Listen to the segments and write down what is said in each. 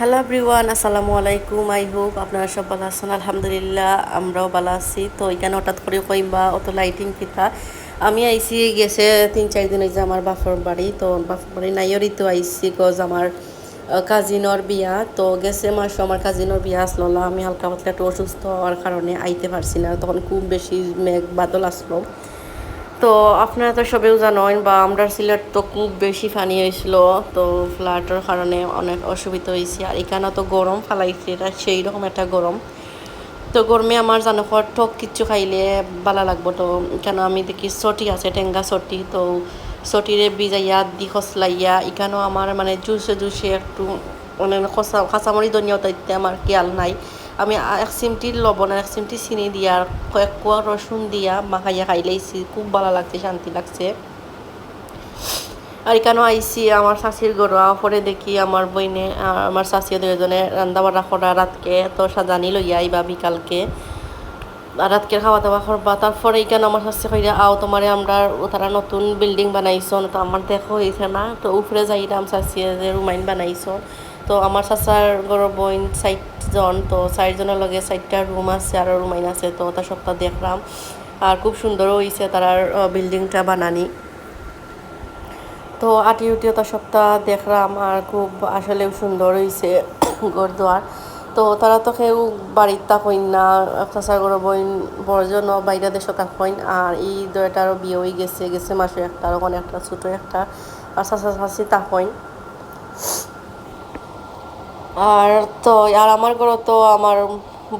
Hello everyone আসসালামু আলাইকুম I hope আপনারা সব ভালো আছেন। আলহামদুলিল্লাহ, আমরাও ভালো আছি। তো এখানে হঠাৎ করে কইবা অত লাইটিং পিঠা। আমি আইছি, গেছে তিন, চার দিন হয়েছে আমার বাপর বাড়ি। তো বাপর বাড়ি নাইয়রই তো আইছি গজ আমার কাজিনর বিয়া। তো গেছে মাসে আমার কাজিনর বিয়া আসলো। আমি হালকা পাতলা একটু অসুস্থ হওয়ার কারণে আইতে পারছি না। তখন খুব বেশি মেঘ বাদল আসলো। তো আপনারা তো সবেও জানেন বা আমরা সিলেট তো খুব বেশি পানি হয়েছিল, তো ফ্লাডের কারণে অনেক অসুবিধা হয়েছে। আর এখানে তো গরম ফালাইছে, এটা সেই রকম একটা গরম। তো গরমে আমার জানো ঠক কিচ্ছু খাইলে ভালো লাগবো। তো কেন আমি দেখি সটি আছে, টেঙ্গা সটি তো সটিরে বিজাইয়া দি খসলাইয়া এখানেও আমার মানে জুসে জুসে একটু মানে খসা খাঁচামরি ধনিয়াও তাইতে আমার খেয়াল নাই। আমি এক চিমটি লবণ আর এক চিমটি চিনি দিয়া কয়েক কোয়া রসুন দিয়া মাখাইয়া খাইলেইছি খুব ভালো লাগছে, শান্তি লাগছে। আর এখানেও আইসি আমার শাশির গরুয়া পরে দেখি আমার বইনে আমার শাশিও দুজনে রান্না বান্না করা রাতকে তো সাজানি লইয়া আইবা বিকালকে। রাতকে খাওয়া দাওয়া করবা। তারপরে এখানে আমার শাশি কইরা, আও, তোমারে আমরা তারা নতুন বিল্ডিং বানাইছন তো আমার দেখো হয়েছে না। তো উপরে যাইরাম শাশিয়ে যে রুমাইন বানাইছন তো আমার চাচার গরু বইন জন, তো চারজনের লগে চারটা রুম আছে আর রুমাইন আছে, তো তা সপ্তাহ দেখলাম আর খুব সুন্দর হয়েছে তার বিল্ডিংটা বানানি। তো আটি উটিও তো সপ্তাহ দেখলাম আর খুব আসলে সুন্দর হয়েছে ঘরদুয়ার তো তারা তো কেউ বাড়ির তা থাকইন না চাচার গরু বইন বড়জন বাইরে দেশে থাকইন আর এই দুটারও বিয়ে হয়ে গেছে গেছে মাসে একটা আর একটা ছোটো একটা আর চাচা চাচি থাকইন আর তো, আর আমার ঘরে তো আমার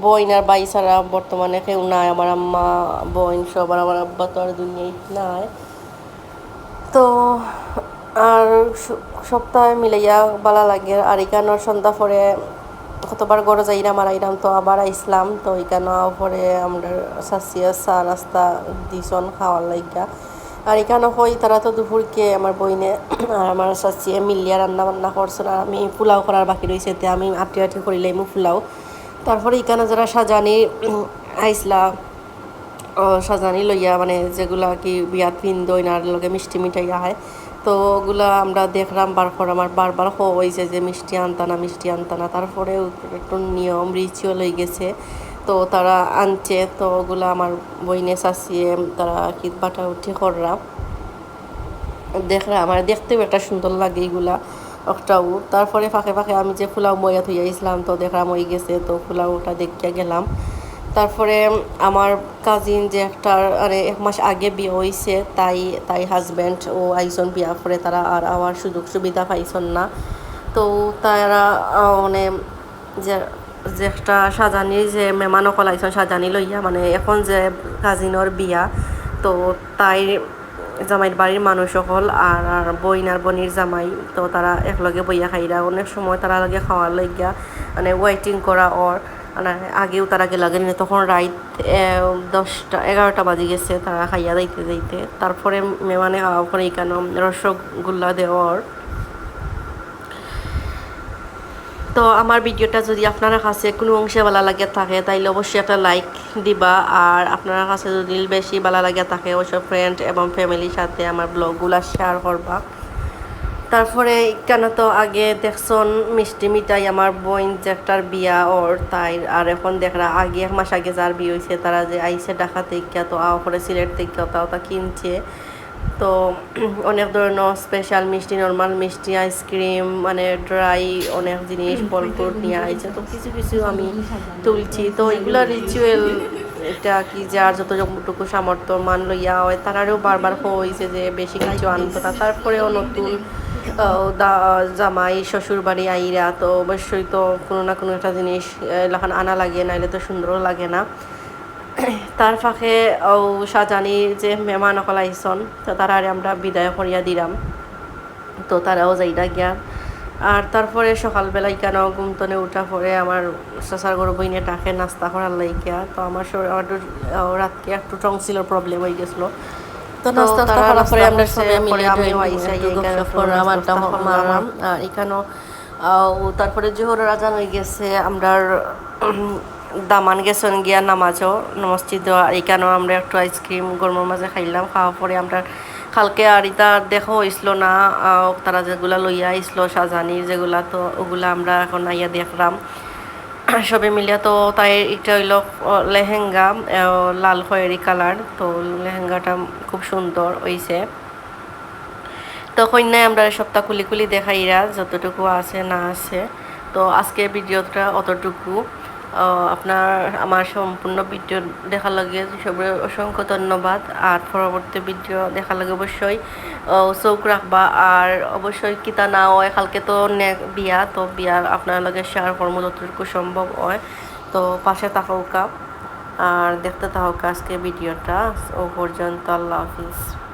বোন আর বাই ছাড়া বর্তমানে কেউ নাই, আমার আম্মা, বোন সব আর আমার আব্বা তো আর দুনিয়ায় নাই। তো, আর সপ্তাহে মিলাইয়া ভালো লাগে। আর এখানোর সন্ধ্যা পরে কতবার গড়ে যাইরাম আর আইরাম তো আবার আইসলাম। তো এখানে পরে আমরা সাসিয়া চা রাস্তা দিছন খাওয়ার লাগিয়া আর এখানে হই তারা তো দুপুরকে আমার বইনে, আর আমার চাচিয়ে মিলিয়া রান্না বান্না করছেন আর আমি পোলাও করার বাকি রয়েছে, তে আমি আটি আটি করিলে মু পোলাও। তারপরে এখানে যারা সাজানি আইসলা সাজানি লইয়া মানে যেগুলা কি বিয়াত পিন্দই আর লগে মিষ্টি মিঠাই আহে তো ওগুলা আমরা দেখলাম বারবার আমার বারবার হয়েছে যে মিষ্টি আনতানা মিষ্টি আনতানা তারপরে একটু নিয়ম রিচুয়াল হয়ে গেছে। তো তারা আনছে, তো ওগুলো আমার বইনে চাচিয়ে তারা কি বাটা উঠে কররা। দেখরা, আমার দেখতেও একটা সুন্দর লাগে এগুলা একটাও তারপরে ফাঁকে ফাঁকে আমি যে ফুলাও মইয়া থইয়া ইসলাম তো দেখলাম হয়ে গেছে, তো ফুলাওটা দেখিয়া গেলাম। তারপরে আমার কাজিন যে একটা, আরে, এক মাস আগে বিয়ে হয়েছে তাই তাই হাজব্যান্ড ও আইসন বিয়া করে তারা আর আমার সুযোগ সুবিধা পাইছন না। তো তারা মানে যে যে একটা সাজানি যে মেহমান কলাইছন, সাজানি লইয়া মানে এখন যে কাজিনর বিয়া, তো তাই জামাইর বাড়ির মানুষ সকল আর আর বইন আর বনির জামাই, তো তারা একলগে বইয়া খাইরা, অনেক সময় তারা লগে খাওয়ার লইয়া মানে ওয়েটিং করা ওর মানে আগেও তারা গেলা গেলে তখন রাইত দশটা, এগারোটা বাজে গেছে তারা খাইয়া যাইতে যাইতে। তারপরে মেমানে খাওয়া পরে এখানে রসগোল্লা দেওয়ার তো আমার ভিডিওটা যদি আপনার কাছে কোনো অংশে ভালো লাগে থাকে, তাইলে অবশ্যই একটা লাইক দিবা। আর আপনার কাছে যদি বেশি ভালো লাগে থাকে, অবশ্যই ফ্রেন্ড এবং ফ্যামিলির সাথে আমার ব্লগগুলো শেয়ার করবা। তারপরে কেন তো আগে দেখছন, মিষ্টি মিঠাই আমার বোন যে একটার বিয়া ওর তাই, আর এখন দেখরা আগে এক মাস আগে যার বিয়ে হয়েছে তারা যে আইসে ঢাকা থেকে, তো আও করে সিলেট থেকে তাও তা কিনছে। তো অনেক ধরনের স্পেশাল মিষ্টি নর্মাল মিষ্টি আইসক্রিম মানে ড্রাই অনেক জিনিস ফলফ্রুট নিয়ে আইছে। তো কিছু কিছু আমি তুলছি। তো এগুলো রিচুয়াল এটা কি যার যত যতটুকু সামর্থ্য মান লইয়া হয় তারারও বারবার হয়েছে যে বেশি কিছু আনতো না। তারপরেও নতুন জামাই শ্বশুর বাড়ি আইরা তো অবশ্যই তো কোনো না কোনো একটা জিনিস আনা লাগে নাইলে তো সুন্দরও লাগে না। তার ফাঁকে ও সাজানির যে মেহমান অকল আইসন তো তারা আমরা বিদায় করিয়া দিলাম। তো তারাও যাইরা গিয়া। আর তারপরে সকালবেলায় কেন ঘুমতনে উঠা পরে আমার চাচার গরু বইনে ডাকে নাস্তা করার লাইকিয়া তো আমার রাতকে একটু টংসিলের প্রবলেম হয়ে গেছিল। তো নাস্তা করার পরে আমরা সবাই মিলে আমিও আইসা আমার মারলাম এখানেও তারপরে জোহরের আজান হয়ে গেছে আমরা দামান গেছেন গিয়া নামাজও, মসজিদ এখানেও আমরা একটু আইসক্রিম গরমের মাঝে খাইলাম, খাওয়ার পরে আমরা কালকে আর ইতা দেখো হয়েছিল না তারা যেগুলা লইয়া আইসলো, সাজানি যেগুলা, তো ওগুলা আমরা এখন আইয়া দেখলাম। সবে মিলিয়া তো তাই এটা হইল লেহেঙ্গা লাল খয়েরি কালার, তো লেহেঙ্গাটা খুব সুন্দর হইছে। তো কন্যায় আমরা সপ্তাহ কুলি কুলি দেখাইরা, যতটুকু আছে না আছে, তো আজকে ভিডিওটা অতটুকু। আপনার আমার সম্পূর্ণ ভিডিও দেখার লাগে সবাই অসংখ্য ধন্যবাদ। আর পরবর্তী ভিডিও দেখার লাগে অবশ্যই চোখ রাখবা। আর অবশ্যই কিতা না হয়, কালকে তো বিয়া, তো বিয়ার আপনার লগে শেয়ার কর্ম যতটুকু সম্ভব হয়। তো পাশে থাকা আর দেখতে থাকা আজকে ভিডিওটা। ও পর্যন্ত আল্লাহ হাফিজ।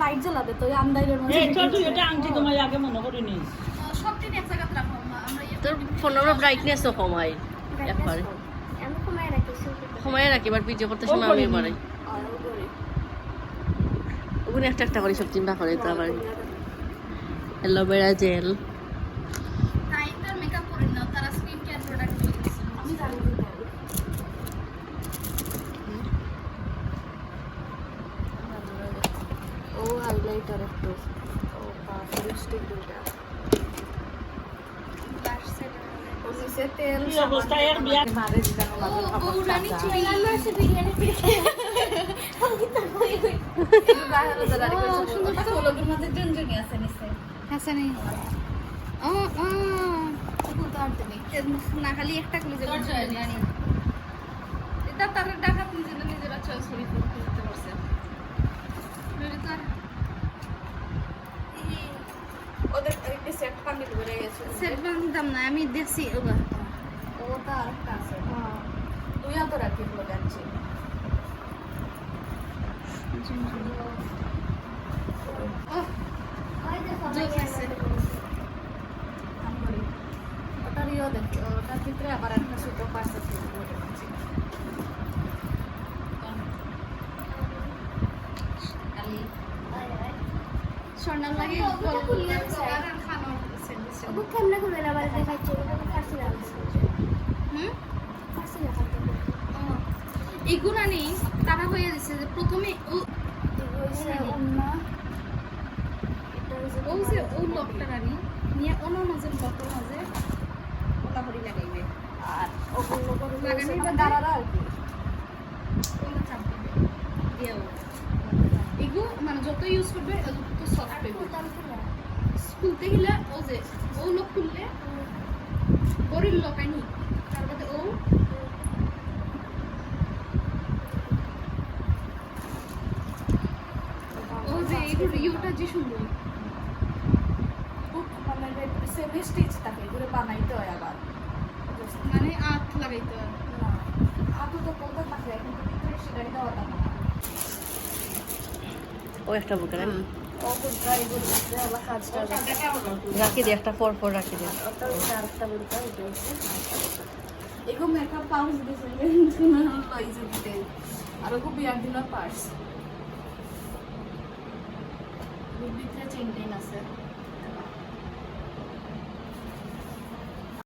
লাইট জ্বালাবে তো আন্দাইরের মধ্যে এই ছোট এটা আংটি তোমার আগে মনে করিনি সব দিন এক জায়গাতে রাখো আমরা তোর ফোনের ব্রাইটনেসও কমাই একবারে। কমাই রাখি এবার ভিডিও করতে সময় আমি এবারে ওগুলো একটা একটা করে সব চিন্তা করে তো আবার অ্যালোভেরা জেল তাই তার মেকআপ করে নাও তারা স্কিন কেয়ার প্রোডাক্ট আমি জানি ও হাইলাইটার একটু ও পাঁচ লিপস্টিক দুইটা ও নিচে তেল কি অবস্থা এর বিয়া মারে দিলাম বাবু বৌরানী চিড়িয়ান আছে বিরিয়ানি পিঠে হাসানি ও ও না খালি একটা করে যাবে এটা তার ডাকাত নিজেরা নিজেরা চয়েস করে করতে পারছে নইলে তো আর ওদের একটা সেট বেড়ে গেছে। সেট বান্ধতাম না আমি দেখছি ওবার ওটা আরেকটা আছে তুই তো রাখি বলে যাচ্ছি ওটার ইয়ে দেখি ওটার ভিতরে আবার একটা সুতো পাশে স্বর্ণাম লাগে ওকে কেমনে আবার দেখাচ্ছি ফার্সি লাগাচ্ছে হুম? ফার্সি লাগাতে এগুলা নেই তারা হয়ে গেছে যে প্রথমে ও ও যে ও লকটা রানি নিয়ে অন্য মাঝে লকের মাঝে ভরি লাগাইবে। আর ওগুলো করে লাগানো লাগানো দাঁড়ারা আর কি। ওগুলো চাপ দিবে। দিয়েও। এগু মানে যত ইউজ করবে তত সফট খুলতে গেলে ও যে ও লোক খুললে বড়ির লোক আইনি। তার বাদে ও ও যে এগুলো ইউটা যে সুন্দর। মানে সেমি স্টিচ থাকে এগুলো বানাইতে হয় আবার। মানে আট লাগাইতে হয়। না আতো তো কোনটা থাকে কিন্তু ভিতরে সেটাই দেওয়া থাকে ও একটা বুকে রাখি দে একটা পর পর রাখি দে এগো মেকআপ পাউচ না দিতে আর খুব বিয়ার দিনের পার্স আছে।